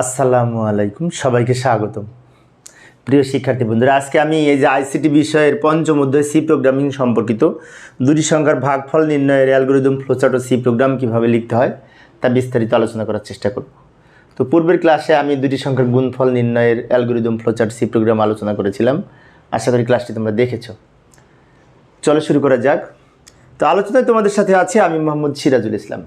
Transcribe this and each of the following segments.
আসসালামু আলাইকুম, সবাইকে স্বাগতম। প্রিয় শিক্ষার্থী বন্ধুরা, আজকে আমি এই যে আইসিটি বিষয়ের পঞ্চম অধ্যায় সি প্রোগ্রামিং সম্পর্কিত দুটি সংখ্যার ভাগফল নির্ণয়ের অ্যালগোরিদম ফ্লোচার্ট ও সি প্রোগ্রাম কীভাবে লিখতে হয় তা বিস্তারিত আলোচনা করার চেষ্টা করব। তো পূর্বের ক্লাসে আমি দুটি সংখ্যার গুণফল নির্ণয়ের অ্যালগোরিদম ফ্লোচার্ট সি প্রোগ্রাম আলোচনা করেছিলাম। আশা করি ক্লাসটি তোমরা দেখেছ। চলো শুরু করা যাক। তো আলোচনায় তোমাদের সাথে আছে আমি মোহাম্মদ সিরাজুল ইসলাম।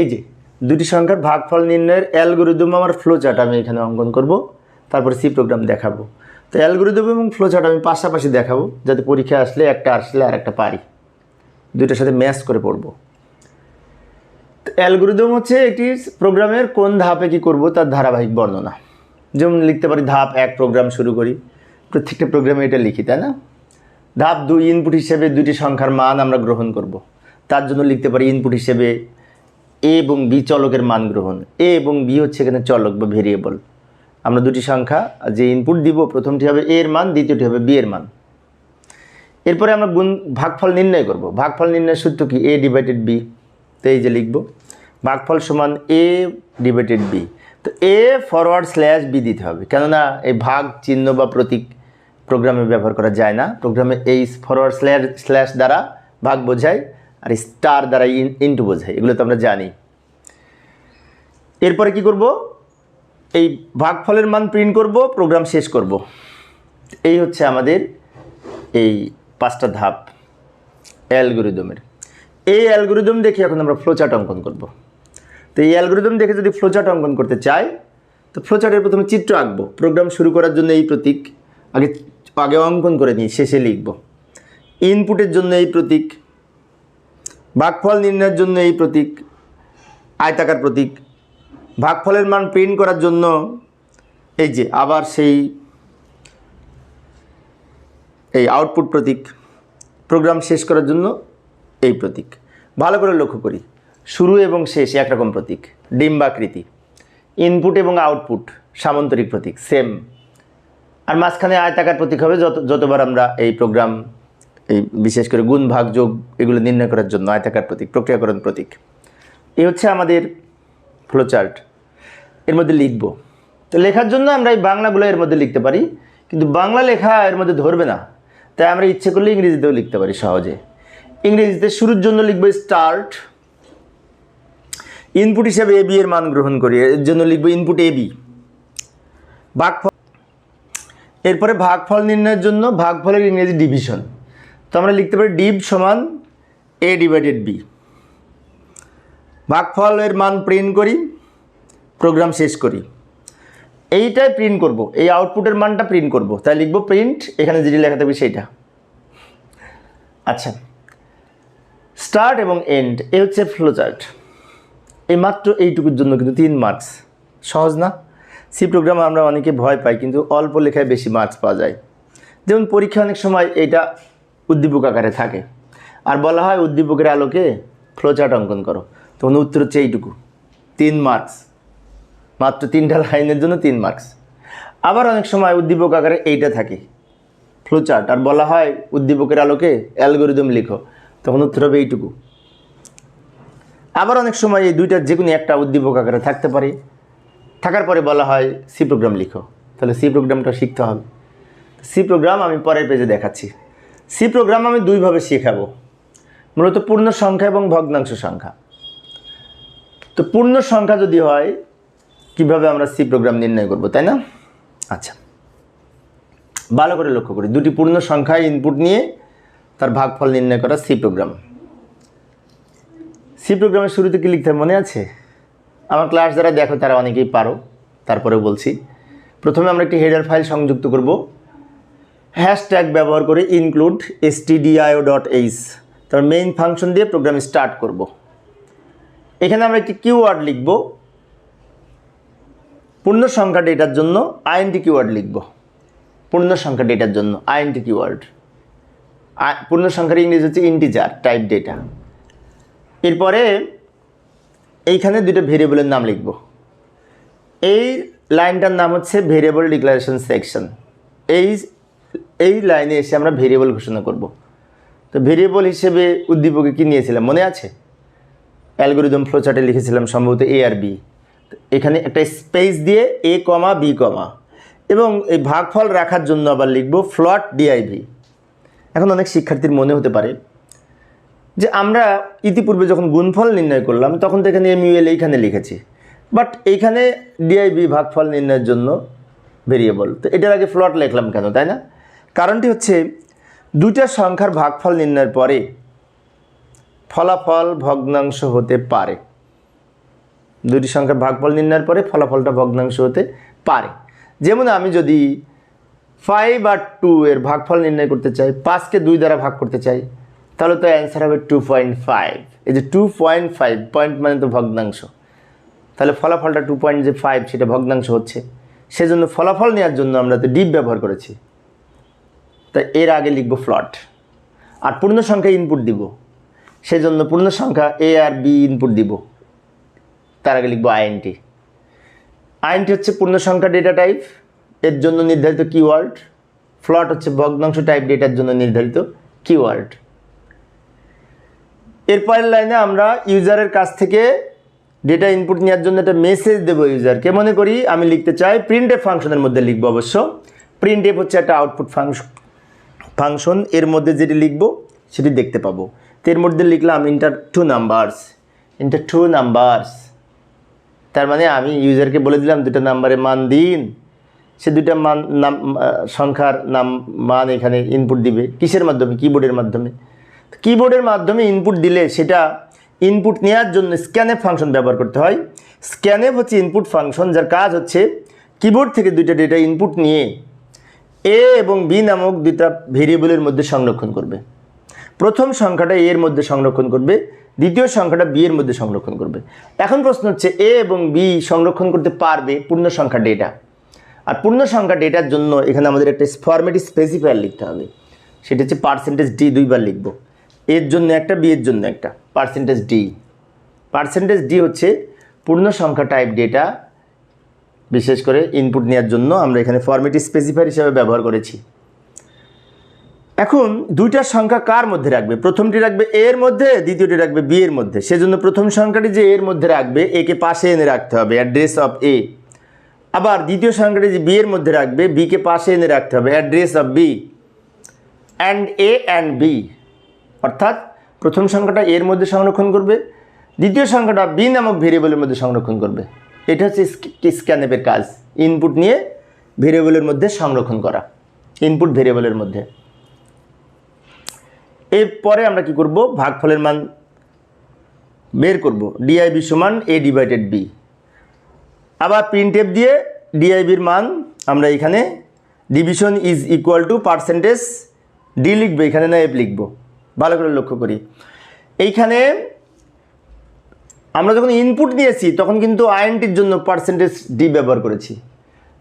এই যে দুটি সংখ্যার ভাগফল নির্ণয়ের অ্যালগোরিদম আমার ফ্লো চার্ট আমি এখানে অঙ্কন করব, তারপরে সি প্রোগ্রাম দেখাবো। তো অ্যালগোরিদম এবং ফ্লো চার্ট আমি পাশাপাশি দেখাবো, যাতে পরীক্ষা আসলে একটা আসলে আর একটা পারি। দুইটার সাথে ম্যাচ করে পড়ব। তো অ্যালগোরিদম হচ্ছে একটি প্রোগ্রামের কোন ধাপে কী করব তার ধারাবাহিক বর্ণনা। যেমন লিখতে পারি ধাপ এক প্রোগ্রাম শুরু করি, প্রত্যেকটা প্রোগ্রামে এটা লিখি, তাই না? ধাপ দুই ইনপুট হিসেবে দুটি সংখ্যার মান আমরা গ্রহণ করব। তার জন্য লিখতে পারি ইনপুট হিসেবে এ এবং বি চলকের মান গ্রহণ। এ এবং বি হচ্ছে এখানে চলক বা ভেরিয়েবল আমরা দুটি সংখ্যা যে ইনপুট দিব, প্রথমটি হবে এর মান, দ্বিতীয়টি হবে বি এর মান। এরপরে আমরা গুণ, ভাগফল নির্ণয় করব। ভাগফল নির্ণয়ের সূত্র কি? এ ডিভাইডেড বি তো এই যে লিখব, ভাগফল সমান এ ডিভাইডেড বি তো এ ফরওয়ার্ড স্ল্যাশ বি দিতে হবে। কেননা এই ভাগ চিহ্ন বা প্রতীক প্রোগ্রামে ব্যবহার করা যায় না। প্রোগ্রামে এই ফরওয়ার্ড স্ল্যাশ স্ল্যাশ দ্বারা ভাগ বোঝায় আর স্টার দ্বারা ইন ইন্টু বোঝায়। এগুলো তো আমরা জানি। এরপরে কি করব? এই ভাগফলের মান প্রিন্ট করব প্রোগ্রাম শেষ করব। এই হচ্ছে আমাদের এই পাঁচটা ধাপ অ্যালগোরিদমের এই অ্যালগোরিদম দেখে এখন আমরা ফ্লোচার্ট অঙ্কন করব। তো এই অ্যালগোরিদম দেখে যদি ফ্লোচার্ট অঙ্কন করতে চাই, তো ফ্লোচার্টের প্রথমে চিত্র আঁকবো। প্রোগ্রাম শুরু করার জন্য এই প্রতীক আগে আগে অঙ্কন করে নিই শেষে লিখব। ইনপুটের জন্য এই প্রতীক, ভাগফল নির্ণয়ের জন্য এই প্রতীক, আয়তাকার প্রতীক ভাগফলের মান প্রিন্ট করার জন্য এই যে আবার সেই এই আউটপুট প্রতীক প্রোগ্রাম শেষ করার জন্য এই প্রতীক। ভালো করে লক্ষ্য করি। শুরু এবং শেষ একরকম প্রতীক, ডিম্বাকৃতি। ইনপুট এবং আউটপুট সামন্তরিক প্রতীক সেম আর মাঝখানে আয়তাকার প্রতীক হবে যত যতবার আমরা এই প্রোগ্রাম এই বিশেষ করে গুণ, ভাগ, যোগ এগুলো নির্ণয় করার জন্য আয়তাকার প্রতীক, প্রক্রিয়াকরণ প্রতীক। এই হচ্ছে আমাদের ফ্লোচার্ট এর মধ্যে লিখব। তো লেখার জন্য আমরা এই বাংলাগুলো এর মধ্যে লিখতে পারি, কিন্তু বাংলা লেখা এর মধ্যে ধরবে না। তাই আমরা ইচ্ছে করলে ইংরেজিতেও লিখতে পারি সহজে। ইংরেজিতে শুরুর জন্য লিখব স্টার্ট ইনপুট হিসাবে এ বি এর মান গ্রহণ করি, এর জন্য লিখব ইনপুট এ বি ভাগফল এরপরে ভাগফল নির্ণয়ের জন্য ভাগফলের ইংরেজি ডিভিশন তো আমরা লিখতে পারি ডিভ সমান এ ডিভাইডেড বি ভাগফলের মান প্রিন্ট করি প্রোগ্রাম শেষ করি। এইটাই প্রিন্ট করব, এই আউটপুটের মানটা প্রিন্ট করব। তাই লিখব প্রিন্ট এখানে যেটি লেখা থাকবে সেইটা আচ্ছা স্টার্ট এবং এন্ড এ হচ্ছে ফ্লোচার্ট এই মাত্র এইটুকুর জন্য কিন্তু তিন মার্কস সহজ না? সি প্রোগ্রামে আমরা অনেকে ভয় পাই, কিন্তু অল্প লেখায় বেশি মার্কস পাওয়া যায়। যেমন পরীক্ষা অনেক সময় এইটা উদ্দীপক আকারে থাকে। আর বলা হয় উদ্দীপকের আলোকে ফ্লোচার্ট অঙ্কন করো। তখন উত্তর হচ্ছে এইটুকু। তিন মার্কস মাত্র তিনটা লাইনের জন্য তিন মার্কস আবার অনেক সময় উদ্দীপক আকারে এইটা থাকে। ফ্লোচার্ট আর বলা হয় উদ্দীপকের আলোকে অ্যালগোরিদম লিখো। তখন উত্তর হবে এইটুকু। আবার অনেক সময় এই দুইটার যে কোনো একটা উদ্দীপক আকারে থাকতে পারে। থাকার পরে বলা হয় সি প্রোগ্রাম লিখো। তাহলে সি প্রোগ্রামটা শিখতে হবে। সি প্রোগ্রাম আমি পরের পেজে দেখাচ্ছি। সি প্রোগ্রাম আমি দুইভাবে শেখাবো। মূলত পূর্ণ সংখ্যা এবং ভগ্নাংশ সংখ্যা। তো পূর্ণ সংখ্যা যদি হয়, কীভাবে আমরা সি প্রোগ্রাম নির্ণয় করব, তাই না? আচ্ছা। ভালো করে লক্ষ্য করি, দুটি পূর্ণ সংখ্যায় ইনপুট নিয়ে তার ভাগফল নির্ণয় করা সি প্রোগ্রাম সি প্রোগ্রামের শুরুতে কি লিখতে মনে আছে? আমার ক্লাস যারা দেখো, তারা অনেকেই পারো তারপরে বলছি। প্রথমে আমরা একটি হেডার ফাইল সংযুক্ত করব। হ্যাশট্যাগ ব্যবহার করে include stdio dot H তারপর মেইন ফাংশন দিয়ে প্রোগ্রাম স্টার্ট করব। এখানে আমরা একটি কিওয়ার্ড লিখব। পূর্ণ সংখ্যা ডেটার জন্য আইএনটি কিওয়ার্ড লিখব। পূর্ণ সংখ্যা ডেটার জন্য আইএনটি কিওয়ার্ড পূর্ণ সংখ্যার ইংরেজি হচ্ছে ইন্টিজার টাইপ ডেটা এরপরে এইখানে দুটো ভেরিয়েবলের নাম লিখব। এই লাইনটার নাম হচ্ছে ভেরিয়েবল ডিক্লারেশন সেকশন। এই এই লাইনে এসে আমরা ভেরিয়েবল ঘোষণা করব। তো ভেরিয়েবল হিসেবে উদ্দীপকে কী নিয়েছিলাম? মনে আছে? অ্যালগোরিদম ফ্লোচার্টে লিখেছিলাম সম্ভবত এ আর বি এখানে একটা স্পেস দিয়ে এ কমা বি কমা। এবং এই ভাগফল রাখার জন্য আবার লিখব ফ্লট ডিআইভি এখন অনেক শিক্ষার্থীর মনে হতে পারে যে আমরা ইতিপূর্বে যখন গুণফল নির্ণয় করলাম, তখন তো এখানে এমইউএল এইখানে লিখেছি। বাট এইখানে ডিআইবি ভাগফল নির্ণয়ের জন্য ভেরিয়েবল তো এটার আগে ফ্লট লিখলাম কেন, তাই না? কারণটি হচ্ছে দুইটা সংখ্যার ভাগফল নির্ণয়ের পরে ফলাফল ভগ্নাংশ হতে পারে। দুটি সংখ্যার ভাগফল নির্ণয়ের পরে ফলাফলটা ভগ্নাংশ হতে পারে। যেমন আমি যদি ফাইভ আর টু এর ভাগফল নির্ণয় করতে চাই পাঁচকে দুই দ্বারা ভাগ করতে চাই, তাহলে তো অ্যান্সার হবে টু পয়েন্ট ফাইভ এই যে টু পয়েন্ট ফাইভ পয়েন্ট মানে তো ভগ্নাংশ। তাহলে ফলাফলটা টু পয়েন্ট যে ফাইভ সেটা ভগ্নাংশ হচ্ছে। সেজন্য ফলাফল নেওয়ার জন্য আমরা তো ডিপ ব্যবহার করেছি। তাই এর আগে লিখব ফ্লট আর পূর্ণ সংখ্যা ইনপুট দিব। সেজন্য পূর্ণ সংখ্যা এ আর বি ইনপুট দিব। তার আগে লিখব আইএনটি আইএনটি হচ্ছে পূর্ণ সংখ্যা ডেটা টাইপের জন্য নির্ধারিত কিওয়ার্ড ফ্লট হচ্ছে ভগ্নাংশ টাইপ ডেটার জন্য নির্ধারিত কিওয়ার্ড এরপরের লাইনে আমরা ইউজারের কাছ থেকে ডেটা ইনপুট নেওয়ার জন্য একটা মেসেজ দেবো ইউজারকে মনে করি আমি লিখতে চাই প্রিন্ট এফ ফাংশনের মধ্যে লিখব অবশ্য। প্রিন্ট এফ হচ্ছে একটা আউটপুট ফাংশন ফাংশন। এর মধ্যে যেটি লিখব, সেটি দেখতে পাবো। এর মধ্যে লিখলাম enter two numbers enter two numbers তার মানে আমি ইউজারকে বলে দিলাম দুটো নাম্বারে মান দিন। সে দুইটা মান, নাম সংখ্যার নাম, মান এখানে ইনপুট দিবে। কিসের মাধ্যমে? কিবোর্ডের মাধ্যমে। কিবোর্ডের মাধ্যমে ইনপুট দিলে সেটা ইনপুট নেওয়ার জন্য স্ক্যানএফ ফাংশন ব্যবহার করতে হয়। স্ক্যানএফ হচ্ছে ইনপুট ফাংশন যার কাজ হচ্ছে কিবোর্ড থেকে দুইটা ডেটা ইনপুট নিয়ে এ এবং বি নামক দুইটা ভেরিয়েবলের মধ্যে সংরক্ষণ করবে। প্রথম সংখ্যাটা এর মধ্যে সংরক্ষণ করবে, দ্বিতীয় সংখ্যাটা বি এর মধ্যে সংরক্ষণ করবে। এখন প্রশ্ন হচ্ছে এ এবং বি সংরক্ষণ করতে পারবে পূর্ণ সংখ্যা ডেটা আর পূর্ণ সংখ্যা ডেটার জন্য এখানে আমাদের একটা ফরম্যাট স্পেসিফায়ার লিখতে হবে। সেটা হচ্ছে পার্সেন্টেজ ডি দুইবার লিখব। এর জন্য একটা বি এর জন্য একটা। পার্সেন্টেজ ডি পার্সেন্টেজ ডি হচ্ছে পূর্ণ সংখ্যা টাইপ ডেটা বিশেষ করে ইনপুট নেওয়ার জন্য আমরা এখানে ফরম্যাট স্পেসিফায়ার হিসাবে ব্যবহার করেছি। এখন দুইটা সংখ্যা কার মধ্যে রাখবে? প্রথমটি রাখবে এর মধ্যে, দ্বিতীয়টি রাখবে বি এর মধ্যে। সেজন্য প্রথম সংখ্যাটি যে এর মধ্যে রাখবে একে পাশে এনে রাখতে হবে, অ্যাড্রেস অফ এ আবার দ্বিতীয় সংখ্যাটি যে বি এর মধ্যে রাখবে বিকে পাশে এনে রাখতে হবে, address of B and A and B অর্থাৎ প্রথম সংখ্যাটা এর মধ্যে সংরক্ষণ করবে, দ্বিতীয় সংখ্যাটা বি নামক ভেরিয়েবলের মধ্যে সংরক্ষণ করবে। এটা হচ্ছে স্ক্যানএপের কাজ। ইনপুট নিয়ে ভেরিয়েবলের মধ্যে সংরক্ষণ করা। ইনপুট ভেরিয়েবলের মধ্যে। এরপরে আমরা কি করব? ভাগফলের মান বের করব। ডিআইবি সমান এ ডিভাইডেড বি আবার প্রিন্ট এফ দিয়ে ডিআইবির মান আমরা এখানে division is equal to percentage D লিখব, এখানে না এফ লিখব। ভালো করে লক্ষ্য করি। এইখানে আমরা যখন ইনপুট দিয়েছি তখন কিন্তু আইএনটির জন্য পার্সেন্টেজ ডি ব্যবহার করেছি।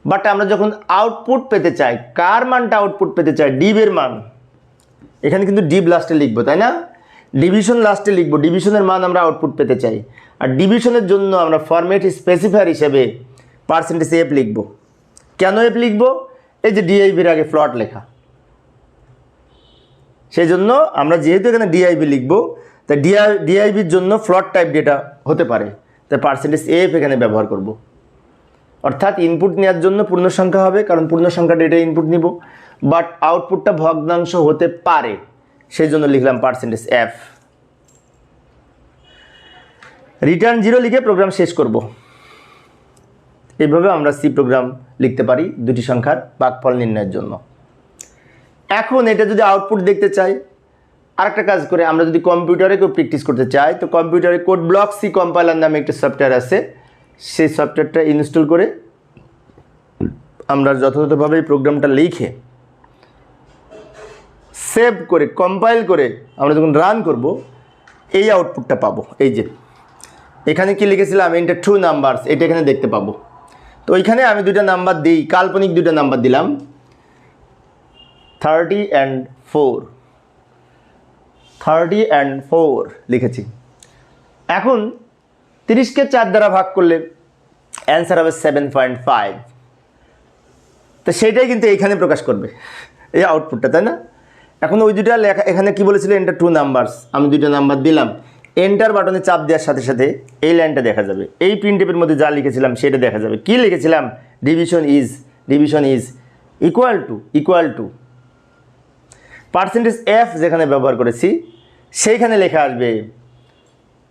বাট আমরা যখন আউটপুট পেতে চাই, কার মানটা আউটপুট পেতে চাই? ডিবের মান। এখানে কিন্তু ডিপ লাস্টে লিখব, তাই না? ডিভিশন লাস্টে লিখব ডিভিশনের মান আমরা আউটপুট পেতে চাই। আর ডিভিশনের জন্য আমরা ফরম্যাট স্পেসিফায়ার হিসেবে পার্সেন্টেজ এফ লিখব। কেন এফ লিখব? এই যে ডিআইবির আগে ফ্লট লেখা। সেই জন্য আমরা যেহেতু এখানে ডিআইবি লিখব, তাই ডিআই ডিআইবির জন্য ফ্লট টাইপ ডেটা হতে পারে। তাই পার্সেন্টেজ এফ এখানে ব্যবহার করব। অর্থাৎ ইনপুট নেওয়ার জন্য পূর্ণ সংখ্যা হবে, কারণ পূর্ণ সংখ্যা ডেটা ইনপুট নিব। বাট আউটপুটটা ভগ্নাংশ হতে পারে। সেই জন্য লিখলাম পার্সেন্টেজ এফ রিটার্ন জিরো লিখে প্রোগ্রাম শেষ করব। এইভাবে আমরা সি প্রোগ্রাম লিখতে পারি দুটি সংখ্যার ভাগফল নির্ণয়ের জন্য। এখন এটা যদি আউটপুট দেখতে চাই, আরেকটা কাজ করে আমরা যদি কম্পিউটারে কেউ প্র্যাকটিস করতে চাই তো কম্পিউটারে কোড ব্লক সি কম্পাইলার নামে একটা সফটওয়্যার আছে। সেই সফটওয়্যারটা ইনস্টল করে আমরা যথাযথভাবে প্রোগ্রামটা লিখে সেভ করে কম্পাইল করে আমরা যখন রান করব, এই আউটপুটটা পাবো। এই যে, এখানে কি লিখেছিলাম? ইন্টার টু নাম্বারস এটা এখানে দেখতে পাবো। তো ওইখানে আমি দুইটা নাম্বার দিই, কাল্পনিক দুইটা নাম্বার দিলাম। Thirty and four thirty and four লিখেছি। এখন তিরিশকে চার দ্বারা ভাগ করলে অ্যান্সার হবে সেভেন পয়েন্ট ফাইভ তো সেইটাই কিন্তু এইখানে প্রকাশ করবে, এই আউটপুটটা তাই না? এখন ওই দুটা লেখা, এখানে কি বলেছিল? এন্টার টু নাম্বারস আমি দুইটা নাম্বার দিলাম। এন্টার বাটনে চাপ দেওয়ার সাথে সাথে এই লাইনটা দেখা যাবে। এই প্রিন্টেপের মধ্যে যা লিখেছিলাম সেটা দেখা যাবে। কি লিখেছিলাম? Division is division is equal to equal to percentage F যেখানে ব্যবহার করেছি, সেইখানে লেখা আসবে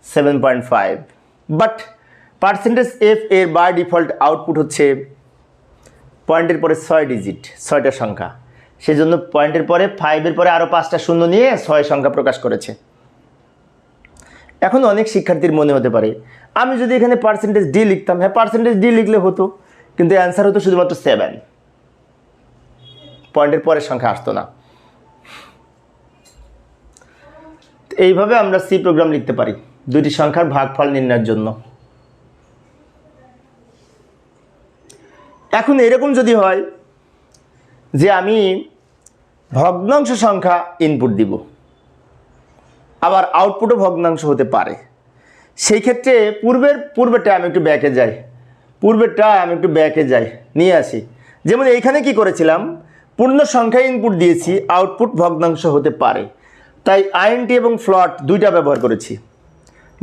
seven point five but percentage F এর বাই ডিফল্ট আউটপুট হচ্ছে পয়েন্টের পরে ছয় ডিজিট ছয়টা সংখ্যা। সেজন্য পয়েন্টের পরে ফাইভের পরে আরও পাঁচটা শূন্য নিয়ে ছয় সংখ্যা প্রকাশ করেছে। এখন অনেক শিক্ষার্থীর মনে হতে পারে, আমি যদি এখানে পার্সেন্টেজ ডি লিখতাম হ্যাঁ পার্সেন্টেজ ডি লিখলে হতো, কিন্তু অ্যান্সার হতো শুধুমাত্র সেভেন পয়েন্টের পরের সংখ্যা আসতো না। এইভাবে আমরা সি প্রোগ্রাম লিখতে পারি দুটি সংখ্যার ভাগফল নির্ণয়ের জন্য। এখন এরকম যদি হয় যে আমি ভগ্নাংশ সংখ্যা ইনপুট দিব। আবার আউটপুটও ভগ্নাংশ হতে পারে। সেই ক্ষেত্রে পূর্বের, পূর্বেরটা আমি একটু ব্যাকে যাই। পূর্বেরটা আমি একটু ব্যাকে যাই, নিয়ে আসি। যেমন এইখানে কি করেছিলাম? পূর্ণ সংখ্যা ইনপুট দিয়েছি আউটপুট ভগ্নাংশ হতে পারে। তাই আইএনটি এবং ফ্লট দুইটা ব্যবহার করেছি।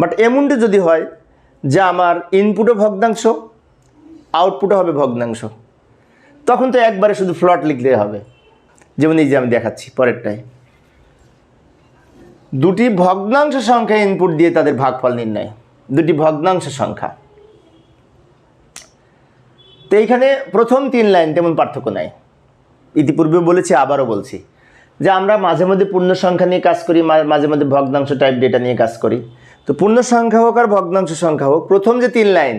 বাট এমনটি যদি হয়, যে আমার ইনপুটও ভগ্নাংশ আউটপুটও হবে ভগ্নাংশ। তখন তো একবারে শুধু ফ্লট লিখলে হবে। যেমন এই যে আমি দেখাচ্ছি পরেরটায়। দুটি ভগ্নাংশ সংখ্যা ইনপুট দিয়ে তাদের ভাগফল নির্ণয়। দুটি ভগ্নাংশ সংখ্যা। তো এইখানে প্রথম তিন লাইন তেমন পার্থক্য নাই। ইতিপূর্বে বলেছি, আবারও বলছি যে আমরা মাঝে মধ্যে পূর্ণ সংখ্যা নিয়ে কাজ করি মাঝে মধ্যে ভগ্নাংশ টাইপ ডেটা নিয়ে কাজ করি। তো পূর্ণ সংখ্যা হোক আর ভগ্নাংশ সংখ্যা হোক, প্রথম যে তিন লাইন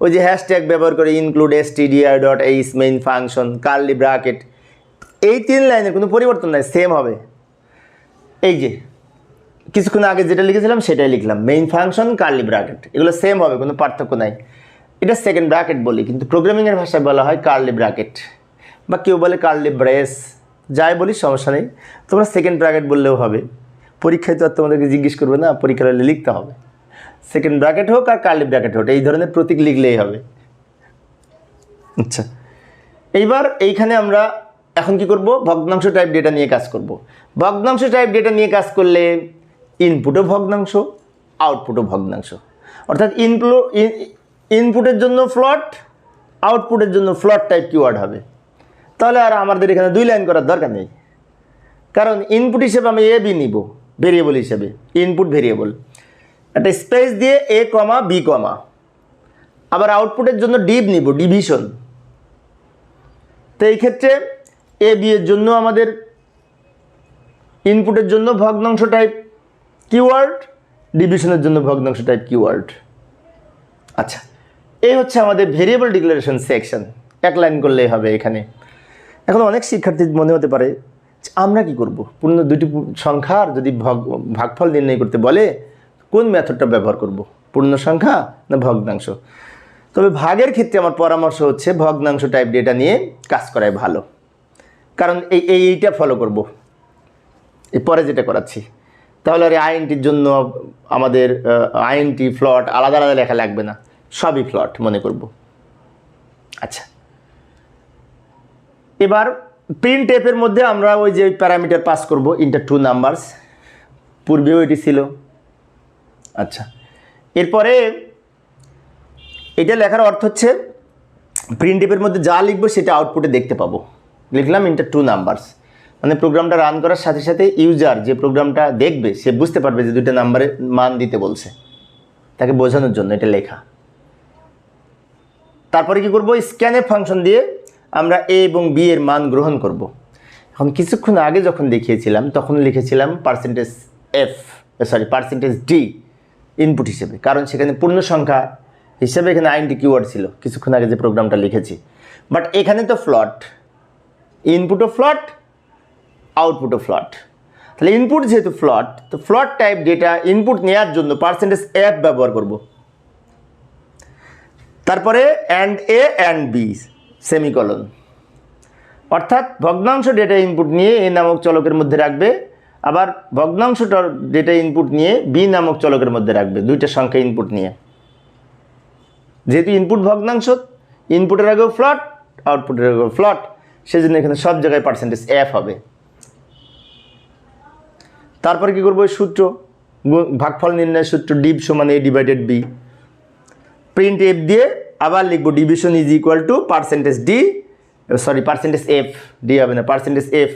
ওই যে হ্যাশট্যাগ ব্যবহার করে include stdio dot H main function curly bracket এই তিন লাইনের কোনো পরিবর্তন নাই সেম হবে। এই যে, কিছুক্ষণ আগে যেটা লিখেছিলাম সেটাই লিখলাম মেইন ফাংশন কার্লি ব্র্যাকেট এগুলো সেম হবে, কোনো পার্থক্য নাই। এটা সেকেন্ড ব্র্যাকেট বলি, কিন্তু প্রোগ্রামিংয়ের ভাষায় বলা হয় কার্লি ব্র্যাকেট বা কেউ বলে কার্লি ব্রেস যাই বলি, সমস্যা নেই। তোমরা সেকেন্ড ব্র্যাকেট বললেও হবে। পরীক্ষায় তো আর তোমাদেরকে জিজ্ঞেস করবে না পরীক্ষা হলে লিখতে হবে। সেকেন্ড ব্র্যাকেট হোক আর কার্লি ব্র্যাকেট হোক এই ধরনের প্রতীক লিখলেই হবে। আচ্ছা। এইবার এইখানে আমরা এখন কি করব? ভগ্নাংশ টাইপ ডেটা নিয়ে কাজ করব। ভগ্নাংশ টাইপ ডেটা নিয়ে কাজ করলে ইনপুটও ভগ্নাংশ আউটপুটও ভগ্নাংশ। অর্থাৎ ইনপ্লো ইনপুটের জন্য ফ্লট আউটপুটের জন্য ফ্লট টাইপ কিওয়ার্ড হবে। তাহলে আর আমাদের এখানে দুই লাইন করার দরকার নেই। কারণ ইনপুট হিসেবে আমি এ বি নিব ভেরিয়েবল হিসেবে। ইনপুট ভেরিয়েবল একটা স্পেস দিয়ে এ কমা বি কমা আবার আউটপুটের জন্য ডিভ নিব ডিভিশন তো এই ক্ষেত্রে এ বি এর জন্য আমাদের ইনপুটের জন্য ভগ্নাংশ টাইপ কিওয়ার্ড ডিভিশনের জন্য ভগ্নাংশ টাইপ কিওয়ার্ড আচ্ছা এই হচ্ছে আমাদের ভেরিয়েবল ডিক্লারেশন সেকশন এক লাইন করলেই হবে এখানে। এখন অনেক শিক্ষার্থীর মনে হতে পারে আমরা কি করব? পূর্ণ দুটি সংখ্যার যদি ভগ ভাগফল নির্ণয় করতে বলে কোন মেথডটা ব্যবহার করব? পূর্ণ সংখ্যা না ভগ্নাংশ? তবে ভাগের ক্ষেত্রে আমার পরামর্শ হচ্ছে ভগ্নাংশ টাইপ ডেটা নিয়ে কাজ করাই ভালো। কারণ এই এই, এইটা ফলো করব। এই পরে যেটা করাচ্ছি। তাহলে আর আইএনটির জন্য আমাদের আইএনটি ফ্লট আলাদা আলাদা লেখা লাগবে না। সবই ফ্লট মনে করব। আচ্ছা। এবার প্রিন্ট টেপের মধ্যে আমরা ওই যে প্যারামিটার পাস করব ইন্টার টু নাম্বারস পূর্বেও এটি ছিল। আচ্ছা। এরপরে এটা লেখার অর্থ হচ্ছে প্রিন্ট টেপের মধ্যে যা লিখব সেটা আউটপুটে দেখতে পাবো। লিখলাম ইন্টার টু নাম্বারস মানে প্রোগ্রামটা রান করার সাথে সাথে ইউজার যে প্রোগ্রামটা দেখবে, সে বুঝতে পারবে যে দুইটা নাম্বারের মান দিতে বলছে। তাকে বোঝানোর জন্য এটা লেখা। তারপরে কি করব? স্ক্যানের ফাংশন দিয়ে আমরা এ এবং বি এর মান গ্রহণ করব। এখন কিছুক্ষণ আগে যখন দেখিয়েছিলাম, তখন লিখেছিলাম percentage F sorry percentage D input হিসেবে। কারণ সেখানে পূর্ণ সংখ্যা হিসেবে এখানে আইনটি কিওয়ার্ড ছিল, কিছুক্ষণ আগে যে প্রোগ্রামটা লিখেছি। বাট এখানে তো ফ্লট ইনপুটও ফ্লট আউটপুটও ফ্লট তাহলে ইনপুট যেহেতু ফ্লট তো ফ্লট টাইপ ডেটা ইনপুট নেওয়ার জন্য পার্সেন্টেজ অ্যাপ ব্যবহার করব। তারপরে and A and B semicolon অর্থাৎ ভগ্নাংশ ডেটা ইনপুট নিয়ে এ নামক চলকের মধ্যে রাখবে আবার ভগ্নাংশটার ডেটা ইনপুট নিয়ে বি নামক চলকের মধ্যে রাখবে, দুইটা সংখ্যা ইনপুট নিয়ে। যেহেতু ইনপুট ভগ্নাংশ ইনপুটের আগেও ফ্লট আউটপুটের আগেও ফ্লট সেজন্য এখানে সব জায়গায় পার্সেন্টেজ এফ হবে। তারপর কি করব? সূত্র ভাগফল নির্ণয়ের সূত্র ডিভ সমান A divided B print F দিয়ে আবার লিখব division is equal to percentage D sorry percentage F D হবে না পার্সেন্টেজ এফ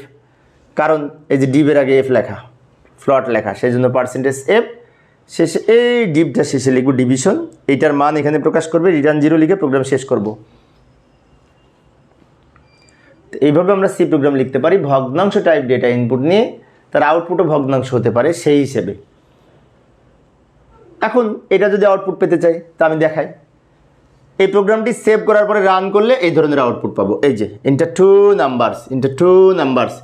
কারণ এই যে ডিবের আগে এফ লেখা ফ্লট লেখা সেই জন্য পার্সেন্টেজ এফ শেষে এই ডিপটা শেষে লিখব ডিভিশন এইটার মান এখানে প্রকাশ করবে রিটার্ন জিরো লিখে প্রোগ্রাম শেষ করব। এইভাবে আমরা সি প্রোগ্রাম লিখতে পারি, ভগ্নাংশ টাইপ ডেটা ইনপুট নিয়ে, তার আউটপুটও ভগ্নাংশ হতে পারে সেই হিসেবে। এখন এটা যদি আউটপুট পেতে চাই, তা আমি দেখাই। এই প্রোগ্রামটি সেভ করার পরে রান করলে এই ধরনের আউটপুট পাবো। এই যে enter two numbers enter two numbers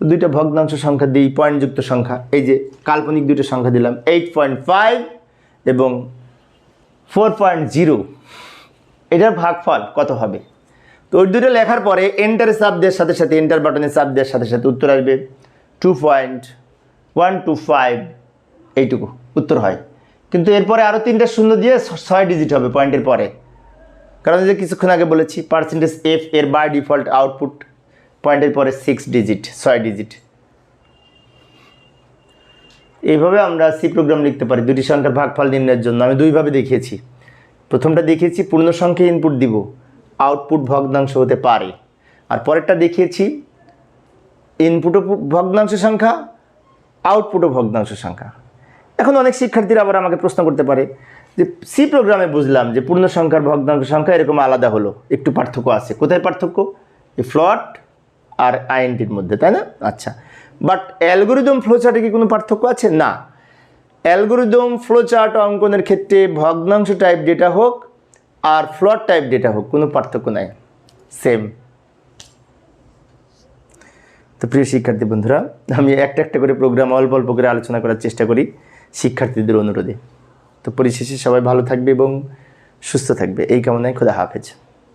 তো দুইটা ভগ্নাংশ সংখ্যা দিই, পয়েন্টযুক্ত সংখ্যা। এই যে কাল্পনিক দুইটা সংখ্যা দিলাম এইট পয়েন্ট ফাইভ এবং ফোর পয়েন্ট জিরো এটার ভাগফল কত হবে? তো ওই দুটো লেখার পরে এন্টারে চাপ দেওয়ার সাথে সাথে এন্টার বাটনে চাপ দেওয়ার সাথে সাথে উত্তর আসবে। Two point one two five এইটুকু উত্তর হয়। কিন্তু এরপরে আরও তিনটা শূন্য দিয়ে ছয় ডিজিট হবে পয়েন্টের পরে। কারণ যে কিছুক্ষণ আগে বলেছি পার্সেন্টেজ এফ এর বাই ডিফল্ট আউটপুট পয়েন্টের পরে সিক্স ডিজিট ছয় ডিজিট এইভাবে আমরা সি প্রোগ্রাম লিখতে পারি দুটি সংখ্যার ভাগফল নির্ণয়ের জন্য। আমি দুইভাবে দেখিয়েছি। প্রথমটা দেখিয়েছি, পূর্ণ সংখ্যা ইনপুট দিব আউটপুট ভগ্নাংশ হতে পারে। আর পরেরটা দেখিয়েছি ইনপুটও ভগ্নাংশ সংখ্যা আউটপুটও ভগ্নাংশ সংখ্যা। এখন অনেক শিক্ষার্থীরা আবার আমাকে প্রশ্ন করতে পারে যে সি প্রোগ্রামে বুঝলাম যে, পূর্ণ সংখ্যার ভগ্নাংশ সংখ্যা এরকম আলাদা হলো, একটু পার্থক্য আছে। কোথায় পার্থক্য? এই ফ্লট আর আইএনটির মধ্যে, তাই না? আচ্ছা। বাট অ্যালগোরিদম ফ্লোচার্টে কি কোনো পার্থক্য আছে? না। অ্যালগোরিদম ফ্লোচার্ট অঙ্কনের ক্ষেত্রে ভগ্নাংশ টাইপ ডেটা হোক আর ফ্লট টাইপ ডেটা হোক, কোনো পার্থক্য নাই। সেম তো প্রিয় শিক্ষার্থী বন্ধুরা, আমি একটা একটা করে প্রোগ্রাম অল্প অল্প করে আলোচনা করার চেষ্টা করি শিক্ষার্থীদের অনুরোধে। তো পরিশেষে সবাই ভালো থাকবে এবং সুস্থ থাকবে। এই কামনায় খোদা হাফেজ।